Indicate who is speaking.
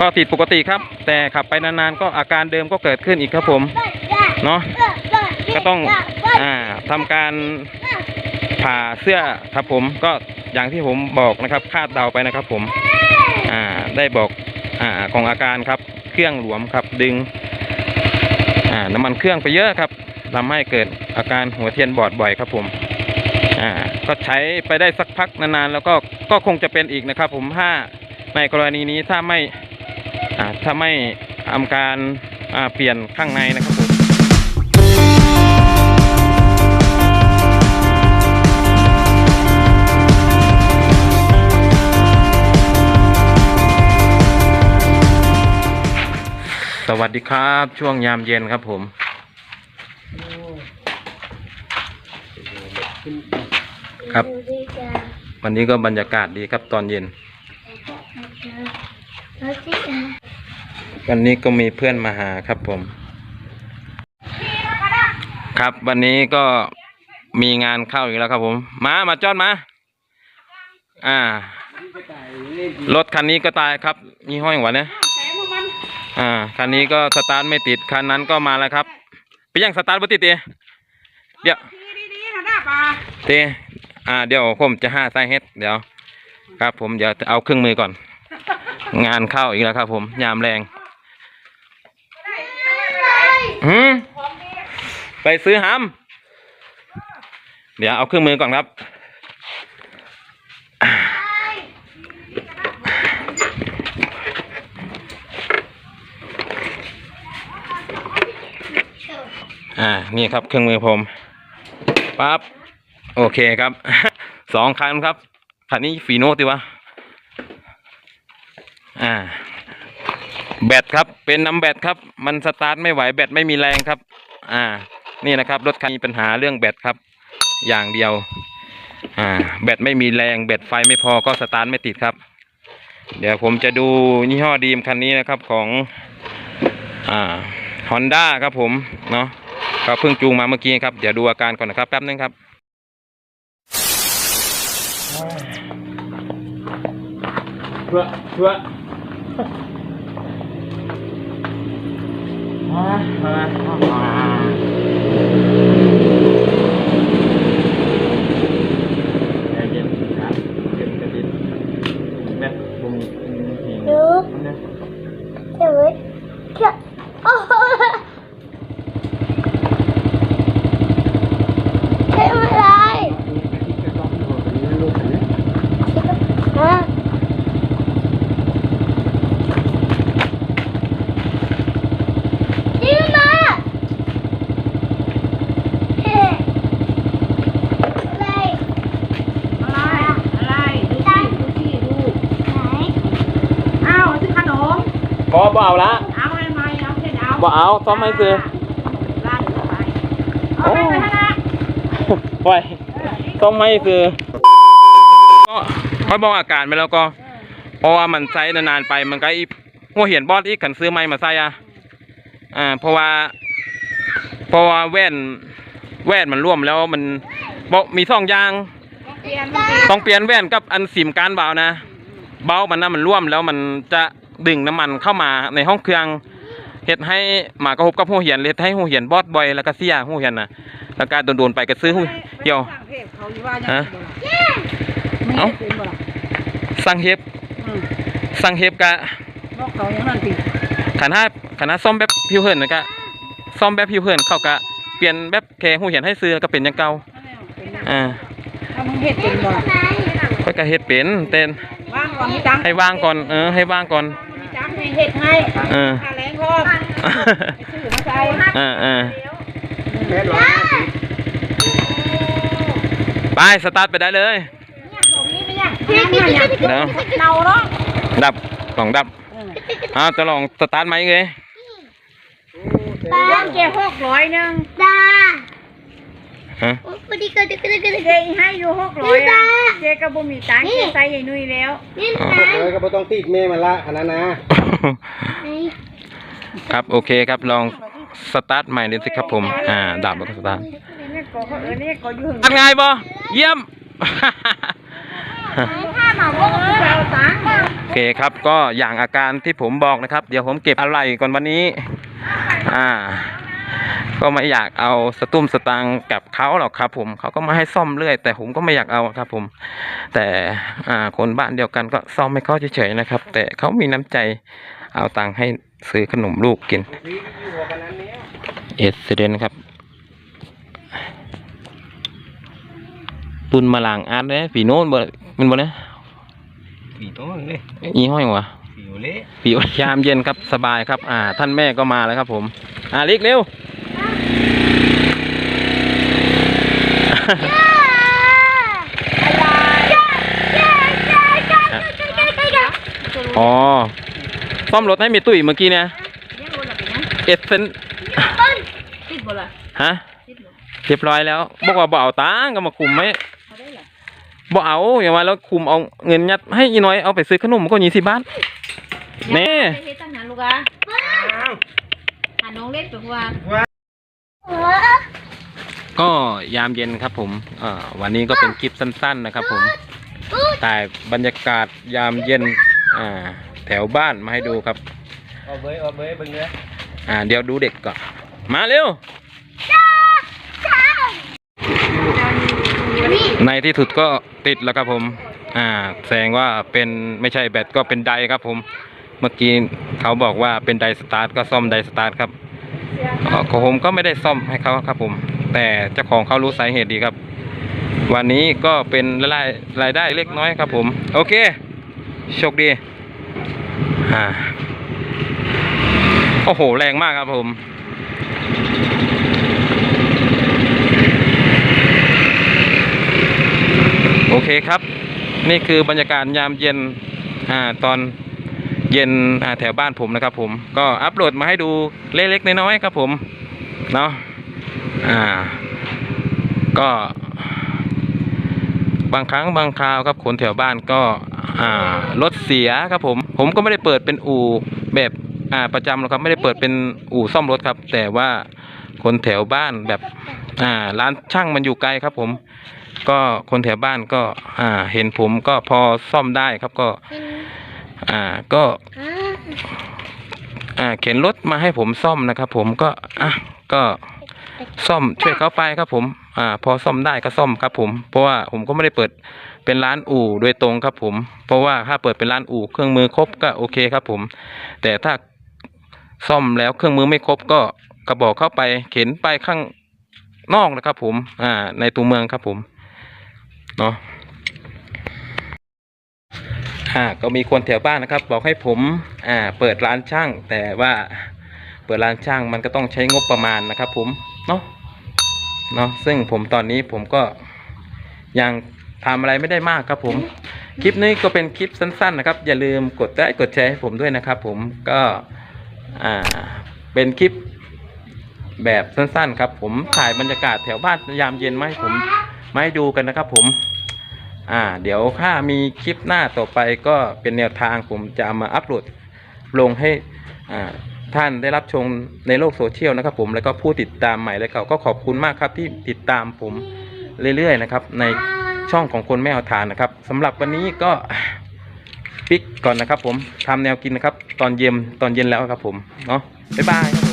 Speaker 1: ก็ติดปกติครับ แต่ขับไปนานๆก็อาการเดิมก็เกิดขึ้นอีกครับผมเนาะก็ต้องอ่าทำการผ่าเสื้อครับผมก็อย่างที่ผมบอกนะครับคาดเดาไปนะครับผมอ่าได้บอกอ่าของอาการครับ เครื่องหลวมครับดึงอ่าน้ำมันเครื่องไปเยอะครับทำให้เกิดอาการหัวเทียนบอดบ่อยครับผมอ่าก็ใช้ไปได้สักพักนานๆ แล้วก็ก็คงจะเป็นอีกนะครับผมถ้าในกรณีนี้ถ้าไม่ ถ้าไม่ทำการอ่าเปลี่ยนข้างในนะครับผมสวัสดีครับ ช่วงยามเย็นครับผมครับ วันนี้ก็บรรยากาศดีครับตอนเย็น วันนี้ก็มีเพื่อนมาหาครับผม ครับวันนี้ก็มีงานเข้าอีกแล้วครับผม มามาจอดมา อ่า รถคันนี้ก็ตายครับยี่ห้ออย่างวะเนี่ยอ่าคันนี้ก็สตาร์ทไม่ติดคันนั้นก็มาแล้วครับไปยังสตาร์ทบ่ติดเตเดี๋ยวเตอ่าเดี๋ยวผมจะห้าไซเฮ็ดเดี๋ยว ครับผมเดี๋ยวเอาเครื่องมือก่อน งานเข้าอีกแล้วครับผม ยามแรงหืมไปซื้อหำเดี๋ยวเอาเครื่องมือก่อนครับ อ่า นี่ครับเครื่องมือผมปั๊บ โอเคครับ สองคันครับคันนี้ฟีโน่ติวะ อ่า แบตครับ เป็นน้ำแบตครับ มันสตาร์ทไม่ไหวแบตไม่มีแรงครับ อ่า นี่นะครับรถคันนี้มีปัญหาเรื่องแบตครับ อย่างเดียว อ่า แบตไม่มีแรงแบตไฟไม่พอก็สตาร์ทไม่ติดครับ เดี๋ยวผมจะดูยี่ห้อดีมคันนี้นะครับของ อ่าฮอนด้าครับผม เนาะก็เพิ่งจูงมาเมื่อกี้ครับ เดี๋ยวดูอาการก่อนนะครับแป๊บนึงครับเพื่อเพื่อ เย็นครับเย็นกระดิ่งแม่บุ้ง
Speaker 2: ดูเดี๋ยวไว้เดี๋ยวโอ้โหเฮ้ยอะไรฮะยืมมาเฮ้ยอะไร
Speaker 3: อะไร อะไร ดูสิดูสิดู
Speaker 2: ไหน
Speaker 3: อ้าวซื้อขนม
Speaker 1: บอบเอาละ
Speaker 3: เอาให้ไหมเอาเสร็จเอา
Speaker 1: บ่เอาซ้อมให้ซื้อ
Speaker 3: ลาดไปเอาไปไปนะ
Speaker 1: ปล่อยต้องไม่คือก็ค่อยบอกอาการไปแล้วก็เพราะว่ามันใช้นานๆไปมันก็อีหัวเหียนบอสอีกขันซื้อไม้มาใส่อะอ่าเพราะว่า เพราะว่าแว่นแว่นมันร่วมแล้วมันบอกมีสองอย่าง
Speaker 3: เปลี่ยน
Speaker 1: ต้องเปลี่ยนแว่นกับอันสิมการเบานะ เบามันนะมันร่วมแล้วมันจะ ดึงน้ำมันเข้ามาในห้องเครื่องเฮ็ดให้หมากระหบกับหัวเหียนเฮ็ดให้หัวเหียนบอดบ่อยแล้วก็เสียหัวเหียนนะแล้วก็โดนๆไปก็ซื้อหัวเหี่ยว
Speaker 3: สั่งเพจเขาอยู่ว่ายัง
Speaker 1: ฮะ
Speaker 3: เอ้า
Speaker 1: เอ้า
Speaker 3: เป็นบ่ล่ะ
Speaker 1: สั่งเฮ็บ
Speaker 3: อืม
Speaker 1: สั่งเฮ็บกะ
Speaker 3: บอกเขายังนั่นติ
Speaker 1: ขันห้าขันห้าซ่อมแบบผิวเหินนะกะซ่อมแบบผิวเหินเขากะเปลี่ยนแบบแค่หัวเหียนให้ซื้อแล้วก็เป็นอย่างเก่าอ่า
Speaker 3: ถ้ามึงเฮ็ดเป็นบ่ล่ะ
Speaker 1: ค่อยก็เฮ็ดเป็นเต้น
Speaker 3: วางก่อนนี่ตัง
Speaker 1: ให้วางก่อน เออ ให้วางก่อน
Speaker 3: นี่ตังให้เฮ็ดให้
Speaker 1: เออ
Speaker 3: ค่าแรงพร้อมไปซื้อมาใส่
Speaker 1: อ่าอ่า
Speaker 3: เฮ็ดร้อย
Speaker 1: ไปสตาร์ทไปได้เลย
Speaker 3: เนี่ยตรงนี้ไม่ยาก
Speaker 1: เดี๋ยว
Speaker 3: เนาเนาะ
Speaker 1: ดับกล่องดับ
Speaker 3: เออ
Speaker 1: อ้าวจะลองสตาร์ทไหมเลย
Speaker 3: วางแกหกร้อยหนึง
Speaker 2: ตา
Speaker 1: ฮะ
Speaker 2: โอ้พอดีก็จะก็จะก็จะ
Speaker 3: เจให้อยู่หกร้อยอะเจก็บ่มีตังค์เจใส่ใหญ่นุ่ยแล้ว
Speaker 2: นี่
Speaker 1: อ๋อ
Speaker 2: นะ
Speaker 4: เลยก็บ่ต้องติดแม่มันละขนาดนะ
Speaker 2: นี่
Speaker 1: ครับโอเคครับลองสตาร์ทใหม่ดูสิครับผมอ่าดับแล้วก็สตาร์ท
Speaker 3: นี่ก็เขาเออนี่ก็อยู่หึง
Speaker 1: ทำไงบ่เยี่ยม
Speaker 3: ผ้ามาว่าไปเอาตังค์
Speaker 1: โอเคครับก็อย่างอาการที่ผมบอกนะครับ เดี๋ยวผมเก็บอะไรก่อนวันนี้ อ่า ก็ไม่อยากเอาสตุ้มสตังค์กับเขาหรอกครับผมเขาก็มาให้ซ่อมเรื่อย แต่ผมก็ไม่อยากเอาครับผม แต่อ่าคนบ้านเดียวกันก็ซ่อมให้เขาเฉยๆนะครับ แต่เขามีน้ำใจเอาตังค์ให้ซื้อขนมลูกกิน
Speaker 4: ซีอยู่หัวกันนั้นเนี้ย
Speaker 1: เอสเดนครับตุนมาลางอาร์ตเลยปีโน้นบ่มันบ่เนี่ย
Speaker 4: ปีโต้นเลย
Speaker 1: ยี่ห้อยวะ
Speaker 4: ปีโอเล่
Speaker 1: ปียามเย็นครับสบายครับ อ่า ท่านแม่ก็มาแล้วครับผม อ่าลิกเร็ว อ๋อ ซ่อมรถให้มีตุ้ยเมื่อกี้เนี่ย
Speaker 3: ยังรู้ละเป็นยัง
Speaker 1: เอสเซน
Speaker 3: ติดบ่ล่ะ
Speaker 1: ฮะ
Speaker 3: ติดบ่
Speaker 1: เรียบร้อยแล้ว บอกว่าบ่เอาตังค์ก็มาคุมไหม
Speaker 3: เอาได้ล่ะ
Speaker 1: บ่เอาอย่างว่าแล้วคุมเอาเงินยัดให้อีน้อยเอาไปซื้อขนมก็ยี่สิบบาทนี่
Speaker 3: ไปเฮ็ดตั้งนานลูกอะหาน้องเล็กตัวว่า
Speaker 1: ก็ยามเย็นครับผมวันนี้ก็เป็นคลิปสั้น ๆ นะครับ ผมถ่ายบรรยากาศยามเย็นแถวบ้านมาให้ดูครับ
Speaker 4: เอาเบยเอาเบยเบึงเนี้ย
Speaker 1: อ่าเดี๋ยวดูเด็กก่อน มาเร็ว ในที่สุดก็ติดแล้วครับผม อ่า แสดงว่าเป็นไม่ใช่แบตก็เป็นไดครับผม เมื่อกี้เขาบอกว่าเป็นไดสตาร์ทก็ซ่อมไดสตาร์ทครับเอ่อของผมก็ไม่ได้ซ่อมให้เขาครับผม แต่เจ้าของเขารู้สาเหตุดีครับ วันนี้ก็เป็นรายรายได้เล็กน้อยครับผม โอเคโชคดีอ่าโอ้โห แรงมากครับผมโอเคครับ นี่คือบรรยากาศยามเย็นอ่าตอนเย็นอ่าแถวบ้านผมนะครับผมก็อัปโหลดมาให้ดูเล็กๆน้อยๆครับผมเนาะ อ่า ก็ บางครั้งบางคราวครับคนแถวบ้านก็ อ่ารถเสียครับผม ผมก็ไม่ได้เปิดเป็นอู่แบบอ่าประจำหรอกครับไม่ได้เปิดเป็นอู่ซ่อมรถครับ แต่ว่าคนแถวบ้านแบบอ่าร้านช่างมันอยู่ไกลครับ ผม ก็คนแถวบ้านก็ อ่า เห็นผมก็พอซ่อมได้ครับก็ อ่าก็ อ่าเข็นรถมาให้ผมซ่อมนะครับ ผมก็อะก็ ซ่อมช่วยเขาไปครับผมอ่าพอซ่อมได้ก็ซ่อมครับผมเพราะว่าผมก็ไม่ได้เปิดเป็นร้านอู่โดยตรงครับผม เพราะว่าถ้าเปิดเป็นร้านอู่เครื่องมือครบก็โอเคครับผม แต่ถ้าซ่อมแล้วเครื่องมือไม่ครบก็กระบอกเข้าไปเข็นไปข้างนอกนะครับผมอ่าในตัวเมืองครับผมเนาะอ่าก็มีคนแถวบ้านนะครับ บอกให้ผมอ่าเปิดร้านช่างแต่ว่าเปิดร้านช่างมันก็ต้องใช้งบประมาณนะครับ ผมเนาะเนาะซึ่งผมตอนนี้ผมก็ยังทำอะไรไม่ได้มากครับผม คลิปนี้ก็เป็นคลิปสั้น ๆ นะครับ อย่าลืมกดไลค์กดแชร์ให้ผมด้วยนะครับ ผมก็อ่าเป็นคลิปแบบสั้นๆ ครับ ผมถ่ายบรรยากาศแถวบ้านยามเย็นมาให้ผมมาให้ดูกันนะครับ ผม อ่า เดี๋ยวถ้ามีคลิปหน้าต่อไปก็เป็นแนวทางผมจะเอามาอัปโหลดลงให้อ่า ท่านได้รับชมในโลกโซเชียลนะครับผมแล้วก็ผู้ติดตามใหม่และเก่าก็ขอบคุณมากครับที่ติดตามผมเรื่อยๆนะครับ ในช่องของคนแม่เอาทานนะครับสำหรับวันนี้ก็ปิกก่อนนะครับ ผมทำแนวกินนะครับ ตอนเย็นตอนเย็นแล้วครับผมเนาะบ๊ายบาย